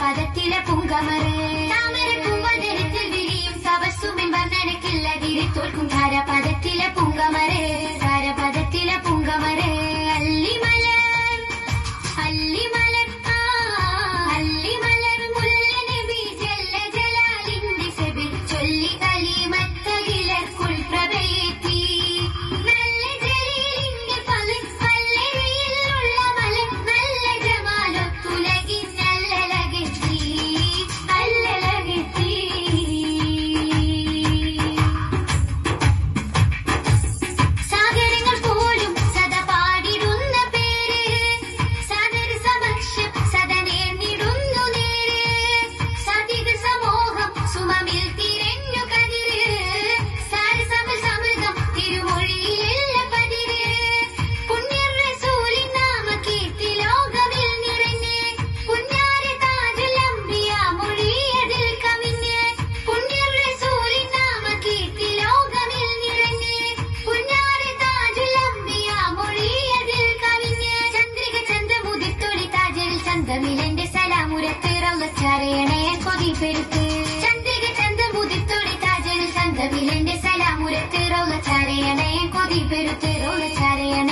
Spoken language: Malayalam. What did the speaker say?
പദത്തില പുങ്കമറ്. താമര പൂവതിരത്തിൽ വിരിയും സവസ്സുമെമ്പർ നനക്കില്ലതിരി തോൽക്കും ധാര പദത്തില பெருத்தெருள சரையன்